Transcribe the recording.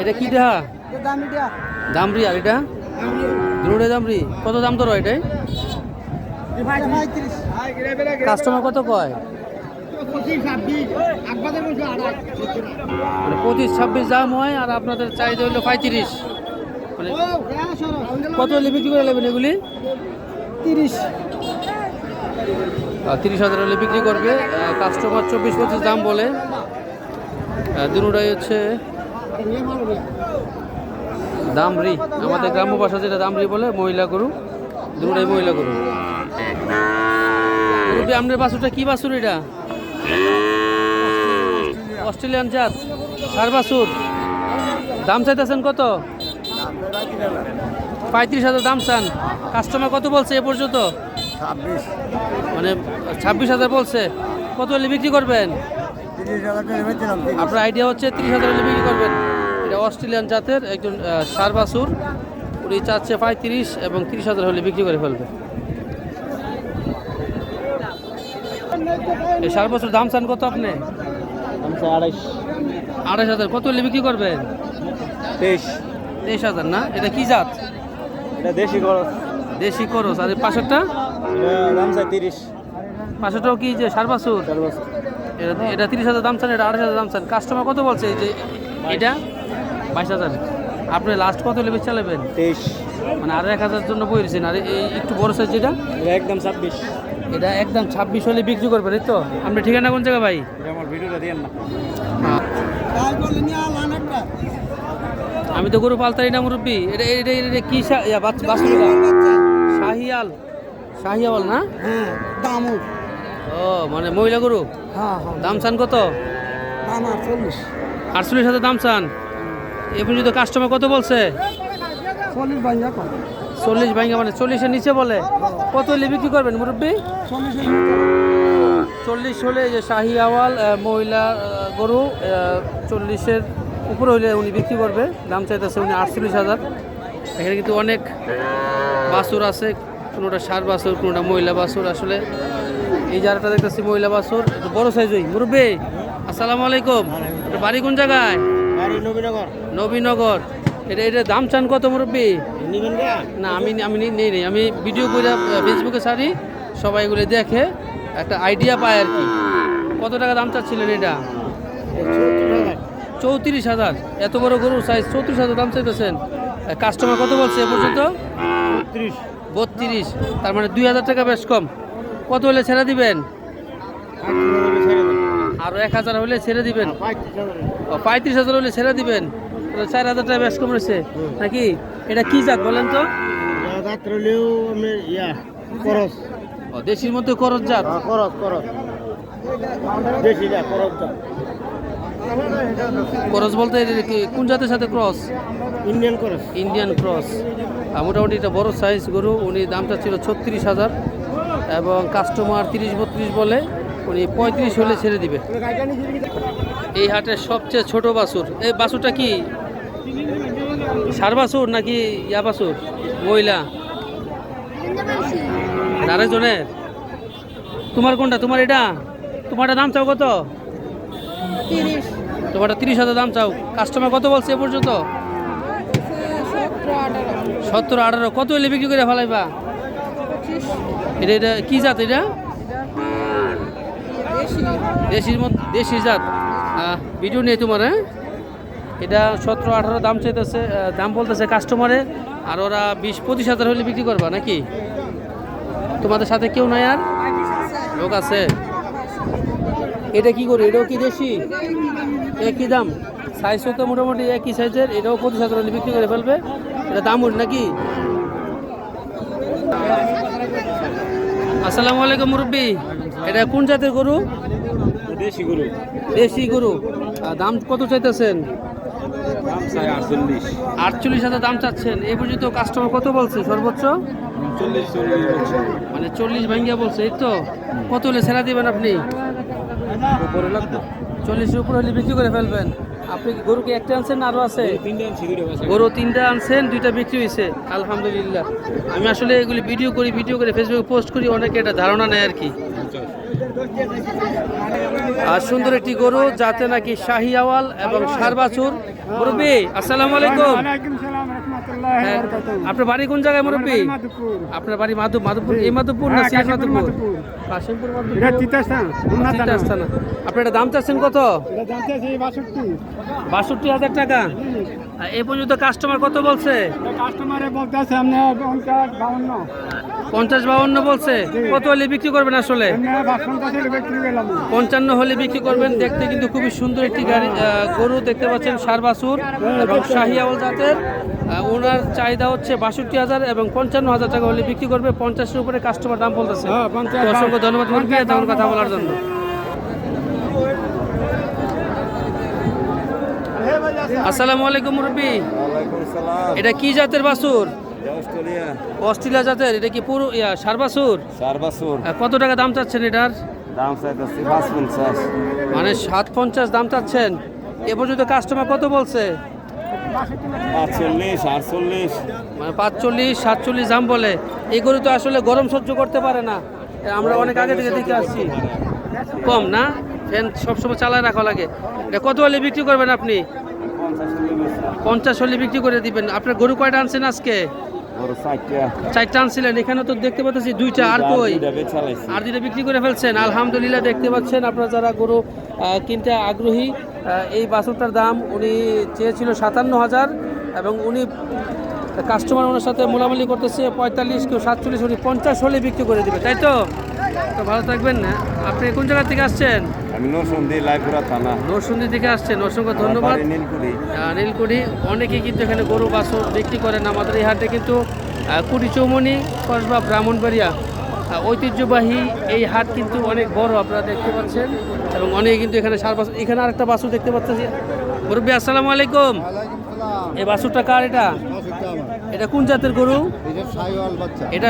এটা কি দেহা? দামরি আর এটা? দুটোটাই দামরি কত দাম তোর এটাই? কাস্টমার কত কয়? মানে পঁচিশ ছাব্বিশ দাম হয় আর আপনাদের চাহিদা হলো পঁয়ত্রিশ। মানে কত বিক্রি করে নেবেন এগুলি? তিরিশ। তিরিশ হাজার হলে বিক্রি করবে। কাস্টমার চব্বিশ পঁচিশ দাম বলে। দুটাই হচ্ছে দামরি। আমাদের গ্রাম্য ভাষা যেটা দামরি বলে, মহিলা গরু। দুটাই মহিলা গরু। গরুটি আপনার বাছুরটা কি বাসুর এটা? অস্ট্রেলিয়ান জাত। সার বাসুর দাম চাইতেছেন কত? পঁয়ত্রিশ হাজার দাম চান। কাস্টমার কত বলছে এ পর্যন্ত? ছাব্বিশ। মানে ছাব্বিশ হাজার বলছে। কত হলে বিক্রি করবেন? আপনার আইডিয়া হচ্ছে তিরিশ হাজার হলে বিক্রি করবেন। এটা অস্ট্রেলিয়ান জাতের একজন ষাঁড় বাছুর। উনি চাচ্ছে পঁয়ত্রিশ এবং তিরিশ হাজার হলে বিক্রি করে ফেলবে। এই ষাঁড় বাছুর দাম চান কত আপনি? আড়াইশ। আড়াইশ হাজার। কত হলে বিক্রি করবেন? তেইশ। তেইশ হাজার না? এটা কি জাত? এটা দেশি খরচ। দেশি করস আর পাশেরটা? দাম চাই তিরিশ। পাশেরটাও কি যে ষাঁড় বাছুর এটা তিরিশ হাজার দাম চান এটা আড়াইশ হাজার দাম চান। কাস্টমার কত বলছে যে এটা? বাইশ হাজার। আপনি লাস্ট কত লেবে চালাবেন? তেইশ। মানে আরও এক হাজার জন্য বইরেছেন আর এই একটু বড় সাইজ যেটা? এটা একদম ছাব্বিশ। এটা একদম ছাব্বিশ হলে বিক্রি করবেন এই তো? আপনি ঠিকানা কোন জায়গা ভাই? আমার ভিডিওটা দিয়েন না। আমি তো গরু পালতারি না মুরব্বী। এটা এটা এটা কি এটা? শাহিয়াল। শাহিয়াল না? হ্যাঁ দামও ও মানে মহিলা গরু? হ্যাঁ হ্যাঁ। দাম চান কত? দাম আর চল্লিশ আটচল্লিশ হাজার দাম চান? এ পর্যন্ত কাস্টমার কত বলছে? চল্লিশ কম। চল্লিশ ভাঙ্গা মানে চল্লিশের নিচে বলে। কত হলে বিক্রি করবেন মুরব্বী? চল্লিশ হলে যে শাহি আওয়াল মহিলা গরু চল্লিশের উপরে হলে উনি বিক্রি করবে। দাম চাইতেছে উনি আটচল্লিশ হাজার। এখানে কিন্তু অনেক বাছুর আছে কোনোটা সার বাছুর কোনোটা মহিলা বাছুর। আসলে এই যারাটা দেখতেছি মহিলা বাছুর বড় সাইজ ওই মুরব্বী। আসসালামু আলাইকুম। বাড়ি কোন জায়গায়? নবীনগর। নবীনগর। এটা এটা দাম চান কত মুরব্বী? না আমি আমি নেই নেই। আমি ভিডিও করে ফেসবুকে ছাড়ি সবাই এগুলো দেখে একটা আইডিয়া পায় আর কি। কত টাকা দাম চাচ্ছিলেন এটা? চৌত্রিশ হাজার। এত বড় গরুর সাইজ চৌত্রিশ হাজার দাম চাইতেছেন। কাস্টমার কত বলছে এ পর্যন্ত? বত্রিশ তার মানে দুই হাজার টাকা বেশ কম। কত হলে ছেড়ে দিবেন? আরও এক হাজার হলে ছেড়ে দিবেন। ও, পঁয়ত্রিশ হাজার হলে ছেড়ে দিবেন। চার হাজার টাকা বেশ কম রয়েছে। নাকি? এটা কি জাত বলেন তো? দেশির মধ্যে করজ জাত। খরচ খরচ বেশি যা খরচ যা ক্রস বলতে কি কোন জাতের সাথে cross Indian cross Indian cross মোটামুটি এটা বড় সাইজ গরু উনি দামটা ছিল ছত্রিশ হাজার এবং কাস্টমার তিরিশ বত্রিশ বলে উনি পঁয়ত্রিশ হলে ছেড়ে দিবে। এই হাটের সবচেয়ে ছোট বাছুর। এই বাছুরটা কি? সার বাছুর নাকি ইয়া বাছুর? মহিলা? আরেকজনের তোমার কোনটা? তোমার এটা? তোমারটা দাম চাও কত? তিরিশ তোমারটা তিরিশ হাজার দাম চাও। কাস্টমার কত বলছে এ পর্যন্ত? সতেরো আঠারো। কত হলে বিক্রি করে ফেলাইবা? এটা এটা কি জাত এটা? দেশির মধ্যে দেশি জাত। ভিডিও নেই তোমার হ্যাঁ? এটা সতেরো আঠারো দাম চাইতেছে দাম বলতেছে কাস্টমারে আর ওরা বিশ, পঁচিশ হাজার হলে বিক্রি করবা নাকি? তোমাদের সাথে কেউ নাই আর? লোক আছে। এটা কি করি? এটাও কি দেশি? একই দাম। সাইজও তো মোটামুটি একই সাইজের এটাও প্রতি হলে বিক্রি করে ফেলবে? এটা দাম উঠ নাকি? আসসালামু আলাইকুম মুরব্বী। এটা কোন জাতের গরু? দেশি গরু। দেশি গরু। দাম কত চাইতেছেন? আটচল্লিশ। হাজার দাম চাচ্ছেন। এই পর্যন্ত কাস্টমার কত বলছে? সর্বোচ্চ? মানে চল্লিশ ভাঙ্গিয়া বলছে এই তো। কত হলে ছেড়া দিবেন আপনি? চল্লিশের উপর হলে বিক্রি করে ফেলবেন। আপনি কি গরু কি একটা আনছেন না আরও আছে? গরু তিনটা আনছেন দুইটা বিক্রি হয়েছে আলহামদুলিল্লাহ। আমি আসলে এগুলি ভিডিও করি ভিডিও করে ফেসবুকে পোস্ট করি অনেকে এটা ধারণা নেয় আর কি। আর সুন্দর একটি গরু যাতে নাকি শাহি আওয়াল এবং সারবাছুর মুরব্বী আসসালামু আলাইকুম। আপনার বাড়ি কোন জায়গায় মুরব্বী? আপনার বাড়ি মাধব মাধবপুর এই মাধবপুর না হ্যাঁ, কাশিমপুর মাধবপুর? আপনার এটা দাম চাচ্ছেন কত? বাষট্টি। হাজার টাকা। এ পর্যন্ত কাস্টমার কত বলছে? কাস্টমারে পঞ্চাশ বাউন্ন বলছে। কত হলে বিক্রি করবেন আসলে? পঞ্চান্ন হলে বিক্রি করবেন। দেখতে কিন্তু খুবই সুন্দর একটি গাড়ি আহ, গরু দেখতে পাচ্ছেন সারবাসুর এবং শাহিয়াউল জাতের। ওনার চাহিদা হচ্ছে বাষট্টি হাজার এবং পঞ্চান্ন হাজার টাকা হলে বিক্রি করবে। পঞ্চাশের উপরে কাস্টমার দাম বলতেছে। হ্যাঁ, অসংখ্য ধন্যবাদ মুরগি পঞ্চাশ, তেমন কথা বলার জন্য। আসসালামু আলাইকুম মুরব্বী। এটা কি জাতের বাসুর? অস্ট্রেলিয়া। অস্ট্রেলিয়া জাতের এটা কি পুরো ইয়া সারবাসুর? সারবাসুর। কত টাকা দাম চাচ্ছেন এটার? দাম চাইতেছি পাঁচ পঞ্চাশ মানে সাত পঞ্চাশ দাম চাচ্ছেন। এ পর্যন্ত কাস্টমার কত বলছে? পাঁচচল্লিশ আটচল্লিশ। মানে পাঁচচল্লিশ সাতচল্লিশ দাম বলে। এই গরু তো আসলে গরম সহ্য করতে পারে না। আমরা অনেক আগে থেকে দেখে আসছি। কম না? ফ্যান সবসময় চালায় রাখা লাগে। এটা কত হলে বিক্রি করবেন আপনি? পঞ্চাশ হলে বিক্রি করে দিবেন। আপনার গরু কয়টা আনছেন আজকে? চারটা। চারটা আনছিলেন এখানে তো দেখতে পাচ্ছি দুইটা। আর কই? আর বিক্রি করে ফেলছেন। আলহামদুলিল্লাহ দেখতে পাচ্ছেন আপনারা যারা গরু কিনতে আগ্রহী এই বাছুরটার দাম উনি চেয়েছিল সাতান্ন হাজার এবং উনি কাস্টমার ওনার সাথে মোলামুলি করতেছে পঁয়তাল্লিশ কেউ সাতচল্লিশ উনি পঞ্চাশ হলে বিক্রি করে দিবে তাই তো? তো ভালো থাকবেন না আপনি কোন জায়গা থেকে আসছেন? আমি নরসন্দি লাইপুরা থানা। নরসুন্দি থেকে আসছেন অসংখ্য ধন্যবাদ। নীলকুড়ি আহ, নীলকুঠি। অনেকেই কিন্তু এখানে গরু বাছুর বিক্রি করেন আমাদের এই হাটে কিন্তু কুড়ি চৌমনি কসবা ব্রাহ্মণবাড়িয়া ঐতিহ্যবাহী এই হাট কিন্তু অনেক বড় আপনারা দেখতে পাচ্ছেন। এবং অনেকে কিন্তু এখানে সার বাছুর এখানে আরেকটা বাছুর দেখতে পাচ্ছেন। মুরব্বী আসসালামু আলাইকুম। এই বাছুরটা কার এটা? এটা কোন জাতের গরু? এটা